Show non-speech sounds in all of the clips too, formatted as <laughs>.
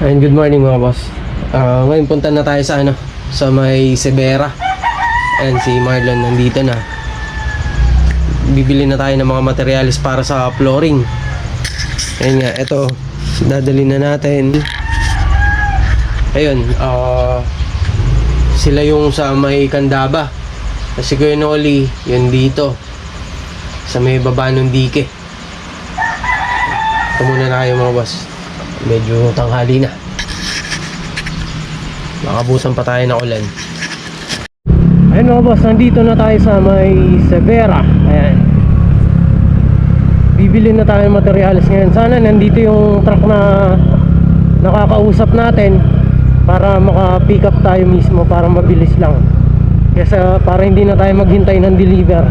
Ayun, good morning mga boss. Ah, ngayon punta na tayo sa ano, sa may Severa. Ayan, si Marlon nandito na. Bibili na tayo ng mga materialis para sa flooring. Ayun nga, ito, dadali na natin. Ayun, ah, sila yung sa may Kandaba. Kasi Kuya Noli, yun dito. Sa may baba ng dike. Ito muna na kayo mga boss. Medyo tanghali na. Nakabusan pa tayo ng ulan. Ayun mga boss, nandito na tayo sa may Severa. Ayan. Bibili na tayo ng materials ngayon. Sana nandito yung truck na nakakausap natin para maka-pick up tayo mismo para mabilis lang. Kesa para hindi na tayo maghintay ng deliver.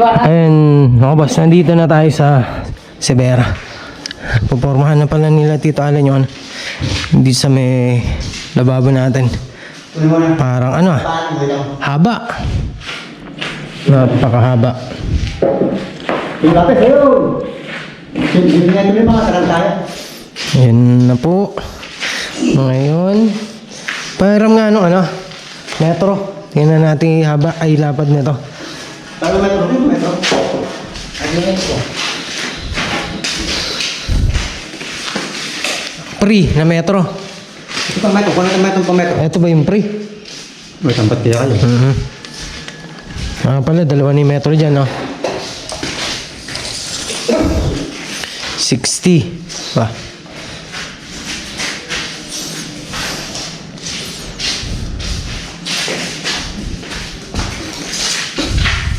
Ayun, mga boss, nandito na tayo sa Severa. Pupormahan na pala nila Tito yung ano, hindi sa may lababo natin. Parang ano ah, haba. Napakahaba. Yan na po. Ngayon, param nga nung ano, metro. Tingnan natin haba ay lapad nito. Paano metro? Metro? Ano yun Pre na metro. Ito pang metro. Kung ano metro pang metro? Ito ba yung pre? May sampat kaya kayo. Mhm. Ah, pala, dalawa ni metro dyan, no? 60. Ba?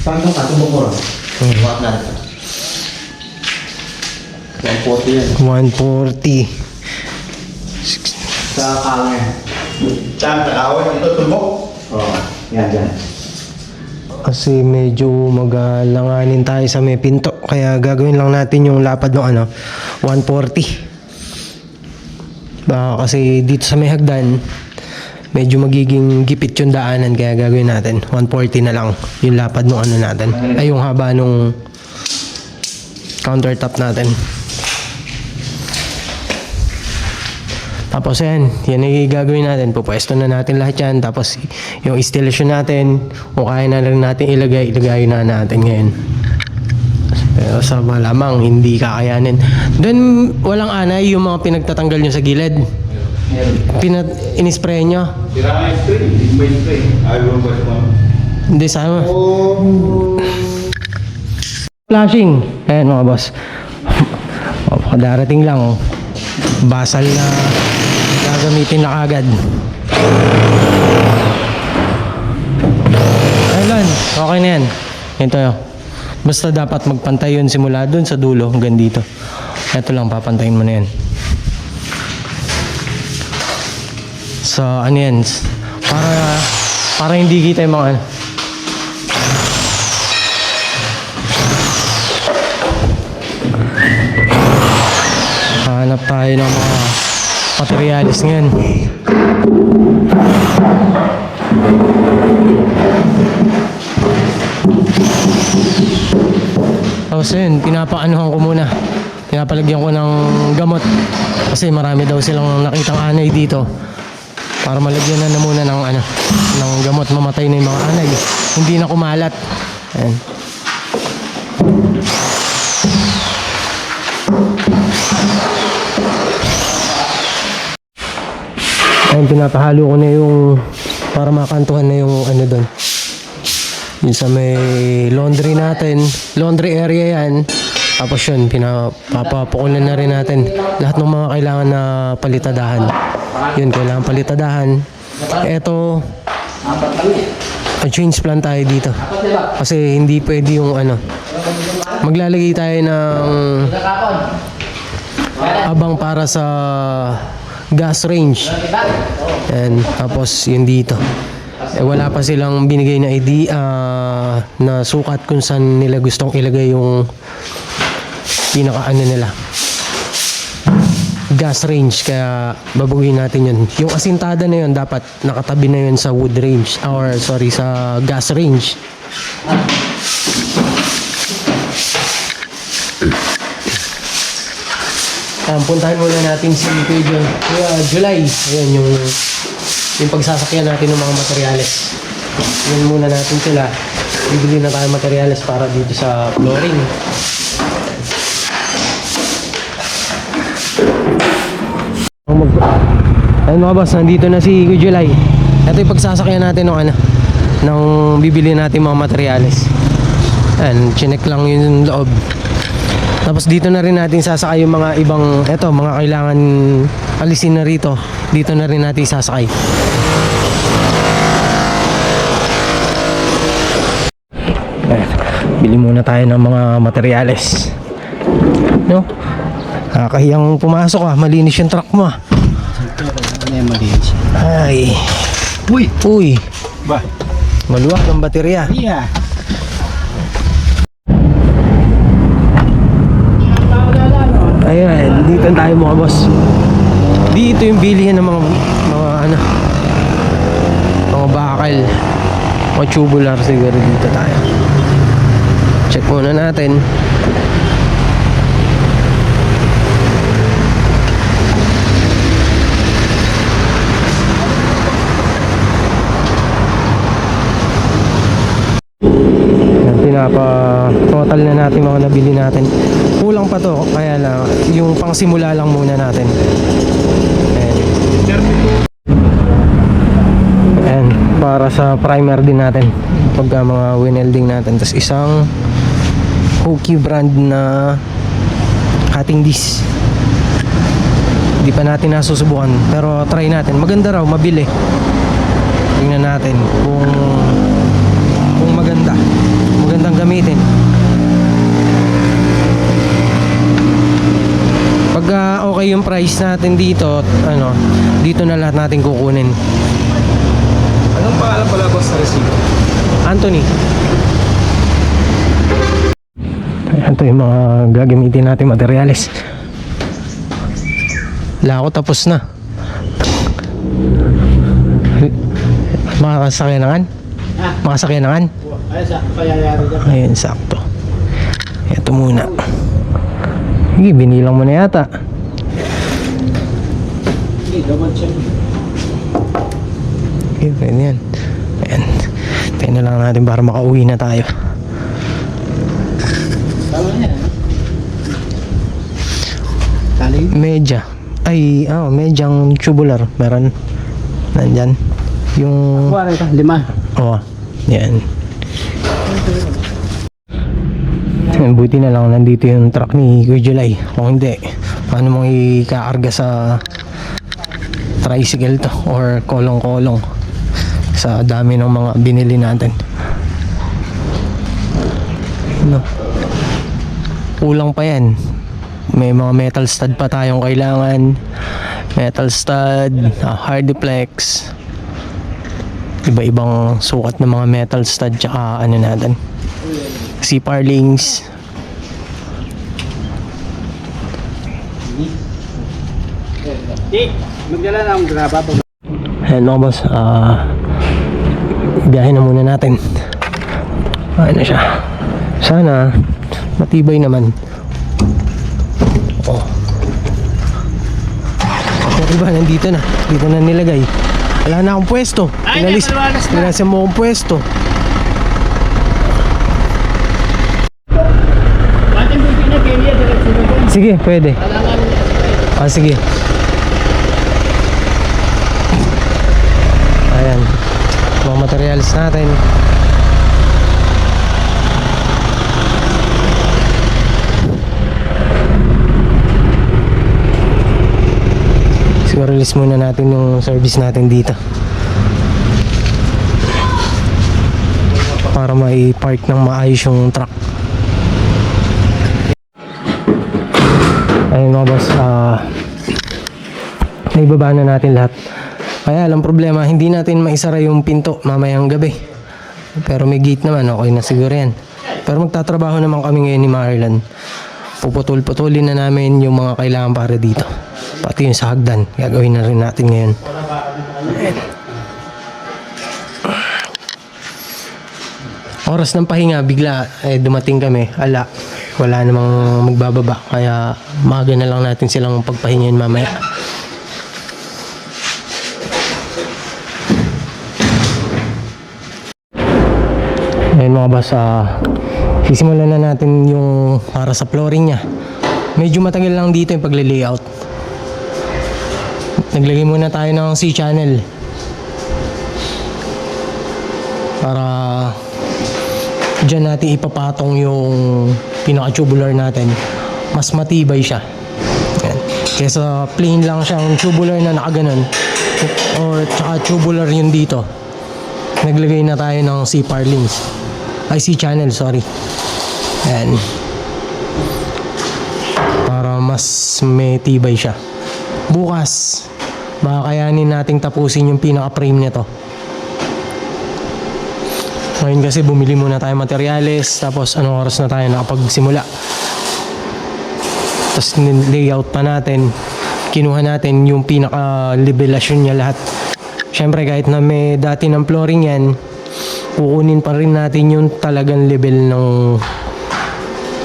Saan itong katong bukor? Hmm. Buwak natin. 140 yan. 140. Sa kalangin. Saan? Takawin ito tumbok? Oo. Yan, yan. Kasi medyo magalanganin tayo sa may pinto. Kaya gagawin lang natin yung lapad ng ano, 140. Baka kasi dito sa may hagdan, medyo magiging gipit yung daanan. Kaya gagawin natin, 140 na lang yung lapad ng ano natin. Ay, yung haba nung countertop natin. Tapos yan, yan ay gagawin natin. Pupwesto na natin lahat yan. Tapos yung installation natin, kung kaya na rin natin ilagay, ilagay na natin ngayon. Pero sa malamang, hindi kakayanin. Doon, walang anay yung mga pinagtatanggal nyo sa gilid. Pinat inispray nyo. Sira yung spray, hindi yung spray? Ayaw ba sa mga... Hindi sama. Oh. Flashing. Ayan mga boss. O, <laughs> darating lang. oh. Basal na gagamitin na kagad. Ayun, okay na yan. Ito. Basta dapat magpantay yun simula dun sa dulo hanggang dito. Ito lang, papantayin mo na yan. So, ano yan? Para, para hindi kita yung mga ano. Hanap tayo ng mga materialis ngayon. Tapos yun, pinapaanuhan ko muna. Pinapalagyan ko ng gamot. Kasi marami daw silang nakitang anay dito. Para malagyan na, na muna ng ano, ng gamot mamatay na yung mga anay. Hindi na kumalat. Ayan. Ayun, pinapahalo ko na yung para makantuhan na yung ano doon. Yung sa may laundry natin. Laundry area yan. Tapos yun, pinapapakulan na rin natin lahat ng mga kailangan na palitadahan. Yun, kailangan palitadahan. Ito, change plan tayo dito. Kasi hindi pwede yung ano. Maglalagay tayo ng abang para sa gas range. And tapos yun dito. Eh, wala pa silang binigay na idea ah, na sukat kung saan nila gustong ilagay yung pinaka ano nila gas range kaya babaguhin natin yun yung asintada na yun dapat nakatabi na yun sa wood range or sorry sa gas range Um, puntahan muna natin si Kuya John. Kuya July. Ayan yung, yung pagsasakyan natin ng mga materyales. Yan muna natin sila. Bibili na tayo materyales para dito sa flooring. Mag... Ayun mga boss, nandito na si Kuya July. Ito yung pagsasakyan natin ng ano, ng bibili natin mga materyales. Ayan, chinek lang yung loob. Tapos dito na rin natin sasakay yung mga ibang, eto, mga kailangan alisin na rito. Dito na rin natin sasakay. Ayan, bili muna tayo ng mga materyales. No? Nakakahiyang pumasok ah, malinis yung truck mo ah. Ay, Uy! uy, Ba? maluwag ang baterya. Iya! Ayan, dito tayo mga boss. Dito yung bilihan ng mga mga ano mga bakal. Mga tubular siguro dito tayo. Check muna natin. Pinapa total na natin mga nabili natin. Kulang pa to, kaya lang yung pangsimula lang muna natin. Ayan. Para sa primer din natin. Pagka mga winelding natin. Tapos isang Hoki brand na cutting disc. Hindi pa natin nasusubukan. Pero try natin. Maganda raw, mabili. Tingnan natin kung kung maganda. Magandang gamitin. Pagka okay yung price natin dito, ano, dito na lahat natin kukunin. Anong pangalan pala boss sa resibo? Anthony. Ito yung mga gagamitin natin materyales. Wala ako tapos na. Makasakyanangan? Makasakyanangan? Ayun, sakto. Ito muna. Sige, binilang mo na yata. Hindi, double check. Okay, pwede yan. Ayan. Tayo na lang natin para makauwi na tayo. Tama yan. Tali? Medya. Ay, oh, medyang tubular. Meron. Nandyan. Yung... Kuwari ka, lima. Oo. yan. Yan, <laughs> Buti na lang nandito yung truck ni Kuya July. Kung hindi, paano mong ikakarga sa tricycle to or kolong-kolong sa dami ng mga binili natin. No. Kulang pa yan. May mga metal stud pa tayong kailangan. Metal stud, ah, hardiplex, iba-ibang sukat ng mga metal stud tsaka ano natin Links Di, magdala na akong graba. Pag ayan mga boss ah biyahe na muna natin. Ano siya. Sana matibay naman. Oh. Pero ba nandito na. Dito na nilagay. Wala na akong pwesto. Pinalis, na. pinasa mo akong pwesto Ating buti na kaya diretso na doon. Sige pwede. Ah, sige. Ayan. Mga materials natin. Siguro list muna natin yung service natin dito. Para may park ng maayos yung truck. Ayun mga boss, ah naibaba na natin lahat. Kaya lang problema, hindi natin maisara yung pinto mamayang gabi. Pero may gate naman, okay na siguro yan. Pero magtatrabaho naman kami ngayon ni Marlon. Puputol-putulin na namin yung mga kailangan para dito. Pati yung sa hagdan, gagawin na rin natin ngayon. Oras ng pahinga, bigla eh, dumating kami. Ala, wala namang magbababa. Kaya maaga na lang natin silang pagpahingin mamaya. Ayun mga boss, ah, sisimulan na natin yung para sa flooring niya. Medyo matagal lang dito yung pagle-layout. Naglagay muna tayo ng C-channel. Para dyan natin ipapatong yung pinaka-tubular natin. Mas matibay siya. Yan. Kesa plain lang siyang tubular na nakaganon. Or tsaka tubular yun dito. Naglagay na tayo ng C-parlings. Ay, C-channel, sorry. Yan. Para mas may tibay siya. Bukas, baka kayanin nating tapusin yung pinaka-frame nito. Ngayon kasi bumili muna tayo materyales, tapos anong oras na tayo nakapagsimula. Tapos layout pa natin, kinuha natin yung pinaka-levelasyon niya lahat. Siyempre kahit na may dati ng flooring yan, kukunin pa rin natin yung talagang level ng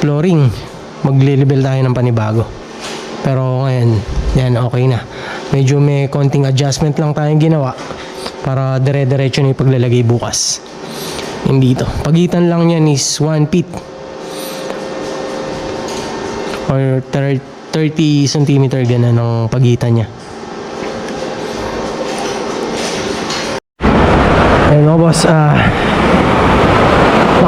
flooring. Magle-level tayo ng panibago. Pero ngayon, yan okay na. Medyo may konting adjustment lang tayong ginawa para dire-diretso na yung paglalagay bukas. Hindi dito. Pagitan lang yan is 1 feet or thir- 30 cm ganun ang pagitan niya. Ayun mga boss, ah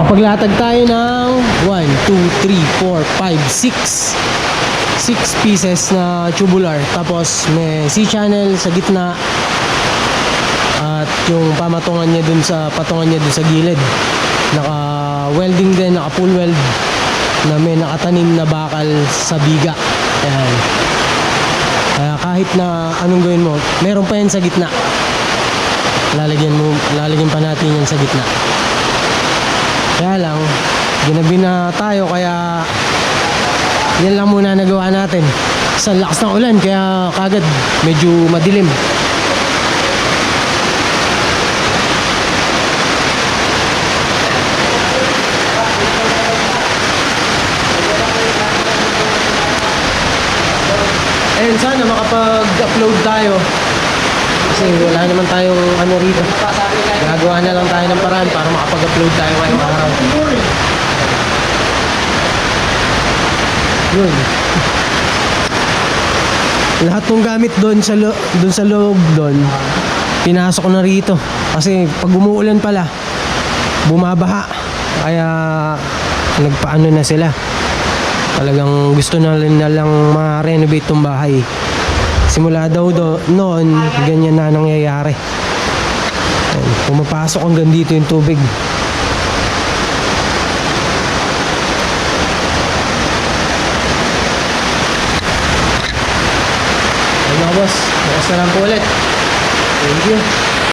nakapaglatag tayo ng 1, 2, 3, 4, 5, 6 6 pieces na tubular tapos may C-channel sa gitna yung pamatungan niya dun sa patungan niya dun sa gilid. Naka welding din naka full weld. Na may nakatanim na bakal sa biga. Ayan. Kaya kahit na anong gawin mo meron pa yan sa gitna. Lalagyan mo lalagyan pa natin yan sa gitna. Kaya lang ginabi na tayo kaya yan lang muna nagawa natin. Sa lakas ng ulan kaya kagad medyo madilim Ayun, sana makapag-upload tayo. Kasi wala naman tayong ano rito. Gagawa na lang tayo ng paraan para makapag-upload tayo ngayong araw. Yun. <laughs> Lahat ng gamit doon sa lo- doon sa loob doon, pinasok ko na rito. Kasi pag umuulan pala, bumabaha. Kaya nagpaano na sila. Talagang gusto na na lang ma-renovate tong bahay. Simula daw do, noon, ganyan na nangyayari. Ayan, Pumapasok hanggang dito yung tubig. Ayun mga boss, bukas na lang po ulit. Thank you.